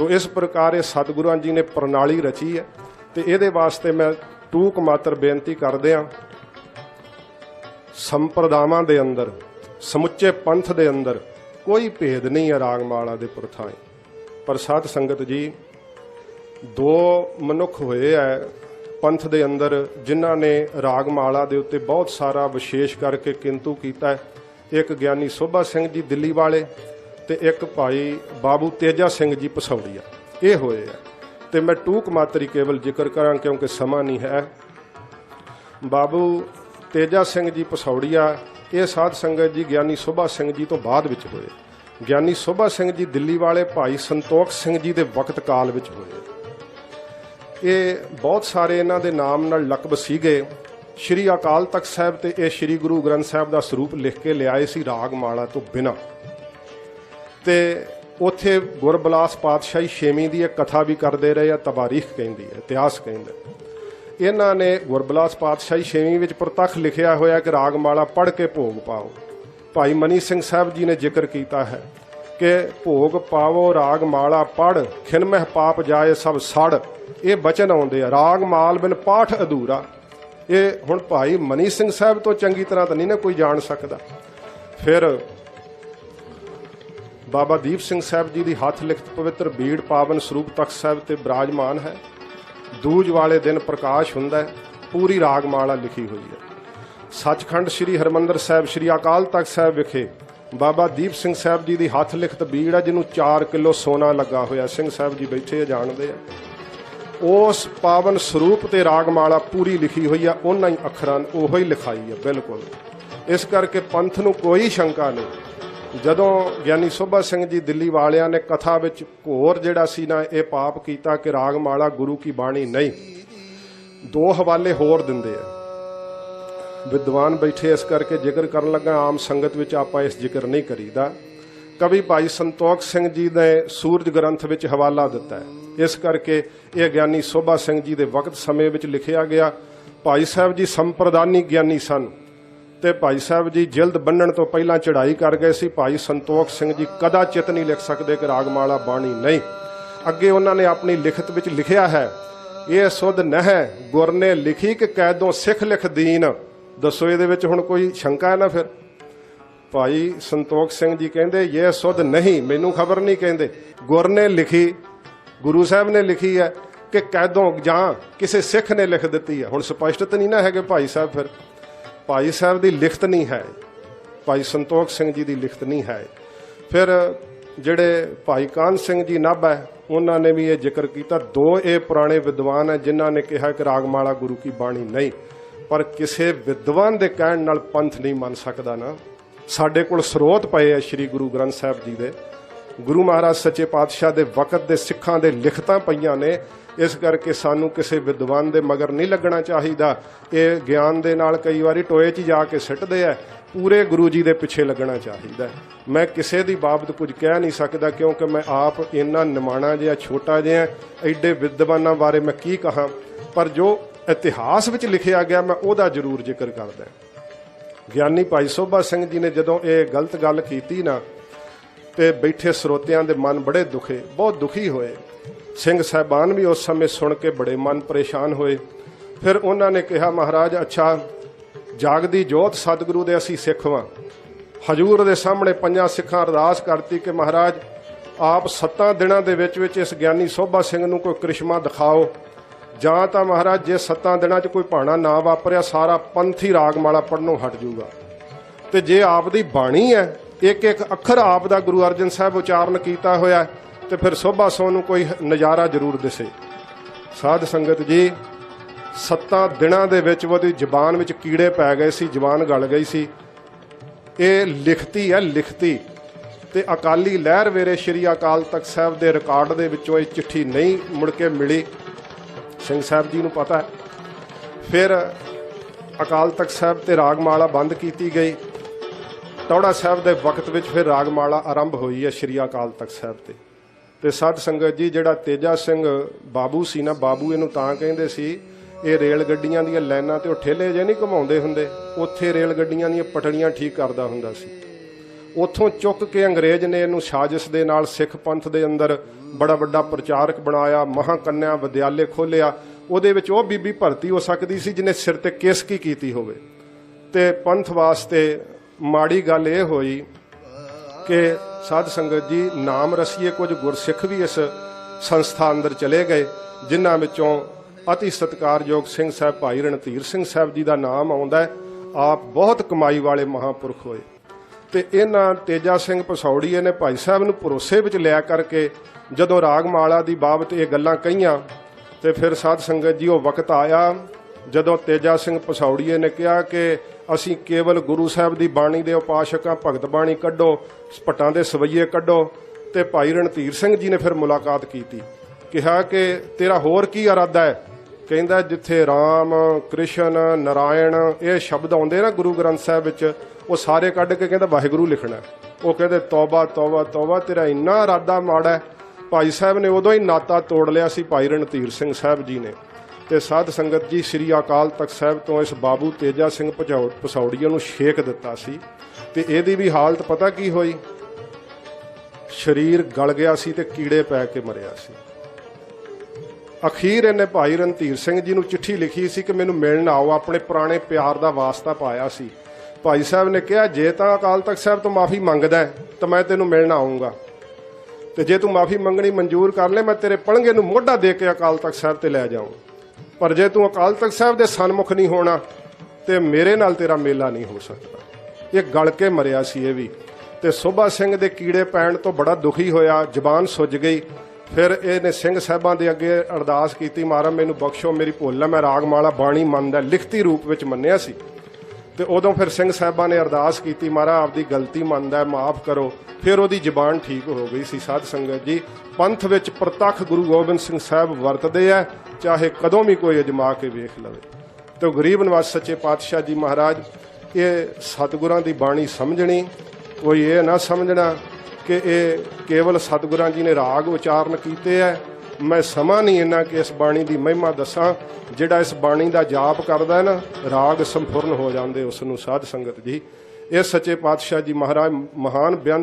ਤੋ ਇਸ ਪ੍ਰਕਾਰ ਇਹ ਸਤਿਗੁਰਾਂ ਜੀ ਨੇ ਪ੍ਰਣਾਲੀ ਰਚੀ ਹੈ ਤੇ ਇਹਦੇ ਵਾਸਤੇ ਮੈਂ ਟੂਕ ਮਾਤਰ ਬੇਨਤੀ ਕਰਦੇ ਆ ਸੰਪਰਦਾਵਾਂ ਦੇ ਅੰਦਰ, ਸਮੁੱਚੇ ਪੰਥ ਦੇ ਅੰਦਰ ਕੋਈ ਭੇਦ ਨਹੀਂ ਹੈ ਰਾਗਮਾਲਾ ਦੇ ਪ੍ਰਥਾਏ ਪਰ ਸਾਧ ਸੰਗਤ ਜੀ, ਦੋ ਮਨੁੱਖ ਹੋਏ ਐ ਪੰਥ ਦੇ ਅੰਦਰ ਜਿਨ੍ਹਾਂ ਨੇ ਰਾਗਮਾਲਾ ਦੇ ਉੱਤੇ ਬਹੁਤ ਸਾਰਾ ਵਿਸ਼ੇਸ਼ ਕਰਕੇ ਕਿੰਤੂ ਕੀਤਾ ਹੈ। ਇੱਕ ਗਿਆਨੀ ਸੋਭਾ ਸਿੰਘ ਜੀ ਦਿੱਲੀ ਵਾਲੇ ਤੇ ਇੱਕ ਭਾਈ ਬਾਬੂ ਤੇਜਾ ਸਿੰਘ ਜੀ ਪਸੌੜੀਆ ਇਹ ਹੋਏ ਆ। ਤੇ ਮੈਂ ਟੂਕ ਮਾਤਰੀ ਕੇਵਲ ਜ਼ਿਕਰ ਕਰਾਂ ਕਿਉਂਕਿ ਸਮਾਂ ਨਹੀਂ ਹੈ। ਬਾਬੂ ਤੇਜਾ ਸਿੰਘ ਜੀ ਪਸੌੜੀਆ ਇਹ ਸਾਧ ਸੰਗਤ ਜੀ ਗਿਆਨੀ ਸੋਭਾ ਸਿੰਘ ਜੀ ਤੋਂ ਬਾਅਦ ਵਿੱਚ ਹੋਏ। ਗਿਆਨੀ ਸੋਭਾ ਸਿੰਘ ਜੀ ਦਿੱਲੀ ਵਾਲੇ ਭਾਈ ਸੰਤੋਖ ਸਿੰਘ ਜੀ ਦੇ ਵਕਤ ਕਾਲ ਵਿੱਚ ਹੋਏ। ਇਹ ਬਹੁਤ ਸਾਰੇ ਇਹਨਾਂ ਦੇ ਨਾਮ ਨਾਲ ਲਕਬ ਸੀਗੇ। ਸ਼੍ਰੀ ਅਕਾਲ ਤਖਤ ਸਾਹਿਬ ਤੇ ਇਹ ਸ਼੍ਰੀ ਗੁਰੂ ਗ੍ਰੰਥ ਸਾਹਿਬ ਦਾ ਸਰੂਪ ਲਿਖ ਕੇ ਲਿਆਏ ਸੀ ਰਾਗ ਮਾਲਾ ਤੋਂ ਬਿਨਾਂ। ਤੇ ਉਥੇ ਗੁਰਬਲਾਸ ਪਾਤਸ਼ਾਹੀ ਛੇਵੀਂ ਦੀ ਇੱਕ ਕਥਾ ਵੀ ਕਰਦੇ ਰਹੇ ਆ, ਤਬਾਰੀਖ ਕਹਿੰਦੀ ਹੈ, ਇਤਿਹਾਸ ਕਹਿੰਦਾ ਹੈ। ਇਹਨਾਂ ਨੇ ਗੁਰਬਲਾਸ ਪਾਤਸ਼ਾਹੀ ਛੇਵੀਂ ਵਿੱਚ ਪ੍ਰਤੱਖ ਲਿਖਿਆ ਹੋਇਆ ਕਿ ਰਾਗਮਾਲਾ ਪੜ ਕੇ ਭੋਗ ਪਾਓ। ਭਾਈ ਮਨੀ ਸਿੰਘ ਸਾਹਿਬ ਜੀ ਨੇ ਜ਼ਿਕਰ ਕੀਤਾ ਹੈ ਕਿ ਭੋਗ ਪਾਵੋ, ਰਾਗਮਾਲਾ ਪੜ੍ਹ, ਖਿਨਮਹਿ ਪਾਪ ਜਾਏ ਸਭ ਸੜ। ਇਹ ਬਚਨ ਆਉਂਦੇ ਆ। ਰਾਗਮਾਲ ਬਿਨ ਪਾਠ ਅਧੂਰਾ। ਇਹ ਹੁਣ ਭਾਈ ਮਨੀ ਸਿੰਘ ਸਾਹਿਬ ਤੋਂ ਚੰਗੀ ਤਰ੍ਹਾਂ ਤਾਂ ਨਹੀਂ ਨਾ ਕੋਈ ਜਾਣ ਸਕਦਾ। ਫਿਰ ਬਾਬਾ ਦੀਪ ਸਿੰਘ ਸਾਹਿਬ ਜੀ ਦੀ ਹੱਥ ਲਿਖਤ ਪਵਿੱਤਰ ਬੀੜ ਪਾਵਨ ਸਰੂਪ ਤਖਤ ਸਾਹਿਬ ਤੇ ਬਿਰਾਜਮਾਨ ਹੈ। ਦੂਜ ਵਾਲੇ ਦਿਨ ਪ੍ਰਕਾਸ਼ ਹੁੰਦਾ ਹੈ, ਪੂਰੀ ਰਾਗਮਾਲਾ ਲਿਖੀ ਹੋਈ ਹੈ। ਸੱਚਖੰਡ ਸ੍ਰੀ ਹਰਮੰਦਰ ਸਾਹਿਬ, ਸ੍ਰੀ ਅਕਾਲ ਤਖਤ ਸਾਹਿਬ ਵਿਖੇ ਬਾਬਾ ਦੀਪ ਸਿੰਘ ਸਾਹਿਬ ਜੀ ਦੀ ਹੱਥ ਲਿਖਤ ਬੀੜ ਹੈ, ਜਿਹਨੂੰ 4 ਕਿਲੋ ਸੋਨਾ ਲੱਗਾ ਹੋਇਆ ਸਿੰਘ ਸਾਹਿਬ ਜੀ ਬੈਠੇ ਆ, ਜਾਣਦੇ ਆ। ਉਸ ਪਾਵਨ ਸਰੂਪ ਤੇ ਰਾਗਮਾਲਾ ਪੂਰੀ ਲਿਖੀ ਹੋਈ ਆ, ਉਹਨਾਂ ਹੀ ਅੱਖਰਾਂ ਉਹੋ ਹੀ ਲਿਖਾਈ ਹੈ ਬਿਲਕੁਲ। ਇਸ ਕਰਕੇ ਪੰਥ ਨੂੰ ਕੋਈ ਸ਼ੰਕਾ ਨਹੀਂ। ਜਦੋਂ ਗਿਆਨੀ ਸੋਭਾ ਸਿੰਘ ਜੀ ਦਿੱਲੀ ਵਾਲਿਆਂ ਨੇ ਕਥਾ ਵਿੱਚ ਘੋਰ ਜਿਹੜਾ ਸੀ ਨਾ, ਇਹ ਪਾਪ ਕੀਤਾ ਕਿ ਰਾਗਮਾਲਾ ਗੁਰੂ ਕੀ ਬਾਣੀ ਨਹੀਂ। ਦੋ ਹਵਾਲੇ ਹੋਰ ਦਿੰਦੇ ਆ। ਵਿਦਵਾਨ ਬੈਠੇ ਇਸ ਕਰਕੇ ਜ਼ਿਕਰ ਕਰਨ ਲੱਗਾ, ਆਮ ਸੰਗਤ ਵਿੱਚ ਆਪਾਂ ਇਸ ਜ਼ਿਕਰ ਨਹੀਂ ਕਰੀਦਾ। ਕਵੀ ਭਾਈ ਸੰਤੋਖ ਸਿੰਘ ਜੀ ਨੇ ਸੂਰਜ ਗ੍ਰੰਥ ਵਿੱਚ ਹਵਾਲਾ ਦਿੱਤਾ ਹੈ। ਇਸ ਕਰਕੇ ਇਹ ਗਿਆਨੀ ਸੋਭਾ ਸਿੰਘ ਜੀ ਦੇ ਵਕਤ ਸਮੇਂ ਵਿੱਚ ਲਿਖਿਆ ਗਿਆ, ਭਾਈ ਸਾਹਿਬ ਜੀ, ਸੰਪਰਦਾਨੀ ਗਿਆਨੀ ਸਨ। ਤੇ ਭਾਈ ਸਾਹਿਬ ਜੀ ਜਿਲਦ ਬੰਨਣ ਤੋਂ ਪਹਿਲਾਂ ਚੜ੍ਹਾਈ ਕਰ ਗਏ ਸੀ। ਭਾਈ ਸੰਤੋਖ ਸਿੰਘ ਜੀ ਕਦਾ ਚਿਤ ਨਹੀਂ ਲਿਖ ਸਕਦੇ ਕਿ ਰਾਗਮਾਲਾ ਬਾਣੀ ਨਹੀਂ। ਅੱਗੇ ਉਹਨਾਂ ਨੇ ਆਪਣੀ ਲਿਖਤ ਵਿੱਚ ਲਿਖਿਆ ਹੈ, ਇਹ ਸੁਧ ਨਹਿ ਗੁਰ ਨੇ ਲਿਖੀ ਕਿ ਕੈਦੋਂ ਸਿੱਖ ਲਿਖ ਦੀਨ। ਦੱਸੋ ਇਹਦੇ ਵਿੱਚ ਹੁਣ ਕੋਈ ਸ਼ੰਕਾ ਹੈ ਨਾ ਫਿਰ? ਭਾਈ ਸੰਤੋਖ ਸਿੰਘ ਜੀ ਕਹਿੰਦੇ, ਇਹ ਸੁਧ ਨਹੀਂ, ਮੈਨੂੰ ਖਬਰ ਨਹੀਂ ਕਹਿੰਦੇ। ਗੁਰ ਨੇ ਲਿਖੀ, ਗੁਰੂ ਸਾਹਿਬ ਨੇ ਲਿਖੀ ਹੈ ਕਿ ਕੈਦੋਂ ਜਾਂ ਕਿਸੇ ਸਿੱਖ ਨੇ ਲਿਖ ਦਿੱਤੀ ਹੈ। ਹੁਣ ਸਪਸ਼ਟ ਤਾਂ ਨਹੀਂ ਨਾ ਹੈਗੇ ਭਾਈ ਸਾਹਿਬ ਫਿਰ। ਭਾਈ ਸਾਹਿਬ ਦੀ ਲਿਖਤ ਨਹੀਂ ਹੈ, ਭਾਈ ਸੰਤੋਖ ਸਿੰਘ ਜੀ ਦੀ ਲਿਖਤ ਨਹੀਂ ਹੈ। ਫਿਰ ਜਿਹੜੇ ਭਾਈ ਕਾਨ ਸਿੰਘ ਜੀ ਨੱਬ ਹੈ, ਉਹਨਾਂ ਨੇ ਵੀ ਇਹ ਜ਼ਿਕਰ ਕੀਤਾ, ਦੋ ਇਹ ਪੁਰਾਣੇ ਵਿਦਵਾਨ ਹੈ ਜਿਨ੍ਹਾਂ ਨੇ ਕਿਹਾ ਕਿ ਰਾਗਮਾਲਾ ਗੁਰੂ ਕੀ ਬਾਣੀ ਨਹੀਂ। ਪਰ ਕਿਸੇ ਵਿਦਵਾਨ ਦੇ ਕਹਿਣ ਨਾਲ ਪੰਥ ਨਹੀਂ ਮੰਨ ਸਕਦਾ ਨਾ। ਸਾਡੇ ਕੋਲ ਸਰੋਤ ਪਏ ਆ ਸ੍ਰੀ ਗੁਰੂ ਗ੍ਰੰਥ ਸਾਹਿਬ ਜੀ ਦੇ। ਗੁਰੂ ਮਹਾਰਾਜ ਸੱਚੇ ਪਾਤਸ਼ਾਹ ਦੇ ਵਕਤ ਦੇ ਸਿੱਖਾਂ ਦੇ ਲਿਖਤਾਂ ਪਈਆਂ ਨੇ, ਇਸ ਕਰਕੇ ਸਾਨੂੰ ਕਿਸੇ ਵਿਦਵਾਨ ਦੇ ਮਗਰ ਨਹੀਂ ਲੱਗਣਾ ਚਾਹੀਦਾ। ਇਹ ਗਿਆਨ ਦੇ ਨਾਲ ਕਈ ਵਾਰੀ ਟੋਏ 'ਚ ਜਾ ਕੇ ਸਿੱਟਦੇ ਆ, ਪੂਰੇ ਗੁਰੂ ਜੀ ਦੇ ਪਿੱਛੇ ਲੱਗਣਾ ਚਾਹੀਦਾ। ਮੈਂ ਕਿਸੇ ਦੀ ਬਾਬਤ ਕੁਝ ਕਹਿ ਨਹੀਂ ਸਕਦਾ, ਕਿਉਂਕਿ ਮੈਂ ਆਪ ਇੰਨਾ ਨਿਮਾਣਾ ਜਿਹਾ, ਛੋਟਾ ਜਿਹਾ, ਐਡੇ ਵਿਦਵਾਨਾਂ ਬਾਰੇ ਮੈਂ ਕੀ ਕਹਾਂ? ਪਰ ਜੋ ਇਤਿਹਾਸ ਵਿੱਚ ਲਿਖਿਆ ਗਿਆ, ਮੈਂ ਉਹਦਾ ਜ਼ਰੂਰ ਜ਼ਿਕਰ ਕਰਦਾ। ਗਿਆਨੀ ਭਾਈ ਸੋਭਾ ਸਿੰਘ ਜੀ ਨੇ ਜਦੋਂ ਇਹ ਗਲਤ ਗੱਲ ਕੀਤੀ ਨਾ ਤੇ ਬੈਠੇ ਸਰੋਤਿਆਂ ਦੇ ਮਨ ਬੜੇ ਦੁਖੇ, ਬਹੁਤ ਦੁਖੀ ਹੋਏ। ਸਿੰਘ ਸਾਹਿਬਾਨ ਵੀ ਉਸ ਸਮੇਂ ਸੁਣ ਕੇ ਬੜੇ ਮਨ ਪਰੇਸ਼ਾਨ ਹੋਏ। ਫਿਰ ਉਹਨਾਂ ਨੇ ਕਿਹਾ, ਮਹਾਰਾਜ, ਅੱਛਾ, ਜਾਗਦੀ ਜੋਤ ਸਤਿਗੁਰੂ ਦੇ ਅਸੀਂ ਸਿੱਖ ਵਾਂ। ਹਜੂਰ ਦੇ ਸਾਹਮਣੇ ਪੰਜਾਂ ਸਿੱਖਾਂ ਅਰਦਾਸ ਕਰਤੀ ਕਿ ਮਹਾਰਾਜ, ਆਪ ਸੱਤਾਂ ਦਿਨਾਂ ਦੇ ਵਿੱਚ ਵਿੱਚ ਇਸ ਗਿਆਨੀ ਸੋਭਾ ਸਿੰਘ ਨੂੰ ਕੋਈ ਕ੍ਰਿਸ਼ਮਾ ਦਿਖਾਓ। ਜਾਂ ਤਾਂ ਮਹਾਰਾਜ, ਜੇ ਸੱਤਾਂ ਦਿਨਾਂ 'ਚ ਕੋਈ ਭਾਣਾ ਨਾ ਵਾਪਰਿਆ, ਸਾਰਾ ਪੰਥੀ ਰਾਗਮਾਲਾ ਪੜਨੋਂ ਹਟ ਜਾਊਗਾ। ਤੇ ਜੇ ਆਪ ਦੀ ਬਾਣੀ ਹੈ ਇੱਕ ਇੱਕ ਅੱਖਰ ਆਪ ਦਾ ਗੁਰੂ ਅਰਜਨ ਸਾਹਿਬ ਉਚਾਰਨ ਕੀਤਾ ਹੋਇਆ ਤੇ ਫਿਰ ਸੋਭਾ ਸੋ ਨੂੰ ਕੋਈ ਨਜ਼ਾਰਾ ਜ਼ਰੂਰ ਦਿਸੇ। ਸਾਧ ਸੰਗਤ ਜੀ, ਸੱਤਾਂ ਦਿਨਾਂ ਦੇ ਵਿੱਚ ਉਹਦੀ ਜ਼ਬਾਨ ਵਿੱਚ ਕੀੜੇ ਪੈ ਗਏ ਸੀ, ਜ਼ਬਾਨ ਗਲ ਗਈ ਸੀ। ਇਹ ਲਿਖਤੀ ਹੈ, ਲਿਖਤੀ। ਤੇ ਅਕਾਲੀ ਲਹਿਰ ਵੇਰੇ ਸ਼੍ਰੀ ਅਕਾਲ ਤਖਤ ਸਾਹਿਬ ਦੇ ਰਿਕਾਰਡ ਦੇ ਵਿੱਚੋਂ ਇਹ ਚਿੱਠੀ ਨਹੀਂ ਮੁੜ ਕੇ ਮਿਲੀ। ਸਿੰਘ ਸਾਹਿਬ ਜੀ ਨੂੰ ਪਤਾ ਫਿਰ ਅਕਾਲ ਤਖਤ ਸਾਹਿਬ ਤੇ ਰਾਗਮਾਲਾ ਬੰਦ ਕੀਤੀ ਗਈ। ਟੌੜਾ ਸਾਹਿਬ ਦੇ ਵਕਤ ਵਿੱਚ ਫਿਰ ਰਾਗਮਾਲਾ ਆਰੰਭ ਹੋਈ ਹੈ ਸ਼੍ਰੀ ਅਕਾਲ ਤਖਤ ਸਾਹਿਬ ਤੇ। ਤੇ ਸਾਧ ਸੰਗਤ ਜੀ, ਜਿਹੜਾ ਤੇਜਾ ਸਿੰਘ ਬਾਬੂ ਸੀ ਨਾ, ਬਾਬੂ ਇਹਨੂੰ ਤਾਂ ਕਹਿੰਦੇ ਸੀ, ਇਹ ਰੇਲ ਗੱਡੀਆਂ ਦੀਆਂ ਲਾਈਨਾਂ ਤੇ ਉਹ ਠੇਲੇ ਜੇ ਨਹੀਂ ਘੁਮਾਉਂਦੇ ਹੁੰਦੇ, ਉੱਥੇ ਰੇਲ ਗੱਡੀਆਂ ਦੀਆਂ ਪਟੜੀਆਂ ਠੀਕ ਕਰਦਾ ਹੁੰਦਾ ਸੀ। ਉੱਥੋਂ ਚੁੱਕ ਕੇ ਅੰਗਰੇਜ਼ ਨੇ ਇਹਨੂੰ ਸਾਜ਼ਿਸ਼ ਦੇ ਨਾਲ ਸਿੱਖ ਪੰਥ ਦੇ ਅੰਦਰ ਬੜਾ ਵੱਡਾ ਪ੍ਰਚਾਰਕ ਬਣਾਇਆ, ਮਹਾਕੰਨਿਆ ਵਿਦਿਆਲੇ ਖੋਲਿਆ ਉਹਦੇ ਵਿੱਚ ਉਹ ਬੀਬੀ ਭਰਤੀ ਹੋ ਸਕਦੀ ਸੀ ਜਿਹਨੇ ਸਿਰ ਤੇ ਕੇਸਕੀ ਕੀਤੀ ਹੋਵੇ। ਤੇ ਪੰਥ ਵਾਸਤੇ ਮਾੜੀ ਗੱਲ ਇਹ ਹੋਈ ਕਿ ਸਾਧ ਸੰਗਤ ਜੀ ਨਾਮ ਰਸੀਏ ਕੁਝ ਗੁਰਸਿੱਖ ਵੀ ਇਸ ਸੰਸਥਾ ਅੰਦਰ ਚਲੇ ਗਏ, ਜਿਨ੍ਹਾਂ ਵਿੱਚੋਂ ਅਤੀ ਸਤਿਕਾਰਯੋਗ ਸਿੰਘ ਸਾਹਿਬ ਭਾਈ ਰਣਧੀਰ ਸਿੰਘ ਸਾਹਿਬ ਜੀ ਦਾ ਨਾਮ ਆਉਂਦਾ ਆਪ ਬਹੁਤ ਕਮਾਈ ਵਾਲੇ ਮਹਾਪੁਰਖ ਹੋਏ। ਤੇ ਇਹਨਾਂ ਤੇਜਾ ਸਿੰਘ ਪਸੌੜੀਏ ਨੇ ਭਾਈ ਸਾਹਿਬ ਨੂੰ ਭਰੋਸੇ ਵਿੱਚ ਲਿਆ ਕਰਕੇ ਜਦੋਂ ਰਾਗਮਾਲਾ ਦੀ ਬਾਬਤ ਇਹ ਗੱਲਾਂ ਕਹੀਆਂ, ਤੇ ਫਿਰ ਸਾਧ ਸੰਗਤ ਜੀ ਉਹ ਵਕਤ ਆਇਆ, ਜਦੋਂ ਤੇਜਾ ਸਿੰਘ ਪਸੌੜੀਏ ਨੇ ਕਿਹਾ ਕਿ ਅਸੀਂ ਕੇਵਲ ਗੁਰੂ ਸਾਹਿਬ ਦੀ ਬਾਣੀ ਦੇ ਉਪਾਸ਼ਕਾਂ ਭਗਤ ਬਾਣੀ ਕੱਢੋ ਭੱਟਾਂ ਦੇ ਸਵਈਏ ਕੱਢੋ ਤੇ ਭਾਈ ਰਣਧੀਰ ਸਿੰਘ ਜੀ ਨੇ ਫਿਰ ਮੁਲਾਕਾਤ ਕੀਤੀ। ਕਿਹਾ ਕਿ ਤੇਰਾ ਹੋਰ ਕੀ ਇਰਾਦਾ ਹੈ? ਕਹਿੰਦਾ ਜਿੱਥੇ ਰਾਮ, ਕ੍ਰਿਸ਼ਨ, ਨਰਾਇਣ ਇਹ ਸ਼ਬਦ ਆਉਂਦੇ ਨਾ ਗੁਰੂ ਗ੍ਰੰਥ ਸਾਹਿਬ ਵਿੱਚ, ਉਹ ਸਾਰੇ ਕੱਢ ਕੇ ਕਹਿੰਦਾ ਵਾਹਿਗੁਰੂ ਲਿਖਣਾ ਉਹ ਕਹਿੰਦੇ, ਤੌਬਾ ਤੌਬਾ ਤੌਬਾ, ਤੇਰਾ ਇੰਨਾ ਇਰਾਦਾ ਮਾੜਾ ਹੈ। ਭਾਈ ਸਾਹਿਬ ਨੇ ਉਦੋਂ ਹੀ ਨਾਤਾ ਤੋੜ ਲਿਆ ਸੀ, ਭਾਈ ਰਣਧੀਰ ਸਿੰਘ ਸਾਹਿਬ ਜੀ ਨੇ। ਤੇ ਸਾਧ ਸੰਗਤ ਜੀ ਸ੍ਰੀ ਅਕਾਲ ਤਖਤ ਸਾਹਿਬ ਤੋਂ ਇਸ ਬਾਬੂ ਤੇਜਾ ਸਿੰਘ ਪਝੌ- ਪਸੌੜੀਆ ਨੂੰ ਛੇਕ ਦਿੱਤਾ ਸੀ। ਤੇ ਇਹਦੀ ਵੀ ਹਾਲਤ ਪਤਾ ਕੀ ਹੋਈ? ਸਰੀਰ ਗਲ ਗਿਆ ਸੀ ਤੇ ਕੀੜੇ ਪੈ ਕੇ ਮਰਿਆ ਸੀ। ਅਖੀਰ ਇਹਨੇ ਭਾਈ ਰਣਧੀਰ ਸਿੰਘ ਜੀ ਨੂੰ ਚਿੱਠੀ ਲਿਖੀ ਸੀ ਕਿ ਮੈਨੂੰ ਮਿਲਣ ਆਓ, ਆਪਣੇ ਪੁਰਾਣੇ ਪਿਆਰ ਦਾ ਵਾਸਤਾ ਪਾਇਆ ਸੀ। ਭਾਈ ਸਾਹਿਬ ਨੇ ਕਿਹਾ, ਜੇ ਤਾਂ ਅਕਾਲ ਤਖਤ ਸਾਹਿਬ ਤੋਂ ਮਾਫੀ ਮੰਗਦਾ ਤਾਂ ਮੈਂ ਤੈਨੂੰ ਮਿਲਣ ਆਉਂਗਾ ਤੇ ਜੇ ਤੂੰ ਮਾਫੀ ਮੰਗਣੀ ਮਨਜ਼ੂਰ ਕਰ ਲੈ, ਮੈਂ ਤੇਰੇ ਪਲੰਗੇ ਨੂੰ ਮੋਢਾ ਦੇ ਕੇ ਅਕਾਲ ਤਖਤ ਸਾਹਿਬ ਤੇ ਲੈ ਜਾਊਂ ਪਰ ਜੇ ਤੂੰ ਅਕਾਲ ਤਖਤ ਸਾਹਿਬ ਦੇ ਸਨਮੁਖ ਨਹੀਂ ਹੋਣਾ, ਤੇ ਮੇਰੇ ਨਾਲ ਤੇਰਾ ਮੇਲਾ ਨਹੀਂ ਹੋ ਸਕਦਾ। ਇਹ ਗਲ ਕੇ ਮਰਿਆ ਸੀ ਇਹ ਵੀ। ਤੇ ਸੋਭਾ ਸਿੰਘ ਦੇ ਕੀੜੇ ਪੈਣ ਤੋਂ ਬੜਾ ਦੁਖੀ ਹੋਇਆ, ਜ਼ਬਾਨ ਸੁੱਜ ਗਈ। ਫਿਰ ਇਹਨੇ ਸਿੰਘ ਸਾਹਿਬਾਂ ਦੇ ਅੱਗੇ ਅਰਦਾਸ ਕੀਤੀ, ਮਹਾਰਾਜ, ਮੈਨੂੰ ਬਖਸ਼ੋ, ਮੇਰੀ ਭੁੱਲ ਹੈ, ਮੈਂ ਰਾਗਮਾਲਾ ਬਾਣੀ ਮੰਨਦਾ, ਲਿਖਤੀ ਰੂਪ ਵਿੱਚ ਮੰਨਿਆ ਸੀ। ਤੇ ਉਦੋਂ ਫਿਰ ਸਿੰਘ ਸਾਹਿਬਾਂ ਨੇ ਅਰਦਾਸ ਕੀਤੀ, ਮਹਾਰਾਜ, ਆਪਦੀ ਗਲਤੀ ਮੰਨਦਾ ਮਾਫ ਕਰੋ। ਫਿਰ ਉਹਦੀ ਜ਼ਬਾਨ ਠੀਕ ਹੋ ਗਈ ਸੀ। ਸਾਧ ਸੰਗਤ ਜੀ, ਪੰਥ ਵਿੱਚ ਪ੍ਰਤੱਖ ਗੁਰੂ ਗੋਬਿੰਦ ਸਿੰਘ ਸਾਹਿਬ ਵਰਤਦੇ ਆ, ਚਾਹੇ ਕਦੋਂ ਵੀ ਕੋਈ ਅਜਮਾ ਕੇ ਵੇਖ ਲਵੇ। ਤੇ ਗਰੀਬ ਨਿਵਾਸ ਸੱਚੇ ਪਾਤਸ਼ਾਹ ਜੀ ਮਹਾਰਾਜ, ਇਹ ਸਤਿਗੁਰਾਂ ਦੀ ਬਾਣੀ ਸਮਝਣੀ ਕੋਈ ਇਹ ਨਾ ਸਮਝਣਾ ਕਿ ਇਹ ਕੇਵਲ ਸਤਿਗੁਰਾਂ ਜੀ ਨੇ ਰਾਗ ਉਚਾਰਨ ਕੀਤੇ ਐ ਮੈਂ ਸਮਾਂ ਨਹੀਂ ਇੰਨਾ ਕਿ ਇਸ ਬਾਣੀ ਦੀ ਮਹਿਮਾ ਦੱਸਾਂ, ਜਿਹੜਾ ਇਸ ਬਾਣੀ ਦਾ ਜਾਪ ਕਰਦਾ ਹੈ ਨਾ, ਰਾਗ ਸੰਪੂਰਨ ਹੋ ਜਾਂਦੇ ਉਸ ਨੂੰ ਸਾਧ ਸੰਗਤ ਜੀ। ਇਹ ਸੱਚੇ ਪਾਤਸ਼ਾਹ ਜੀ ਮਹਾਰਾਜ ਮਹਾਨ ਬਿਆਨ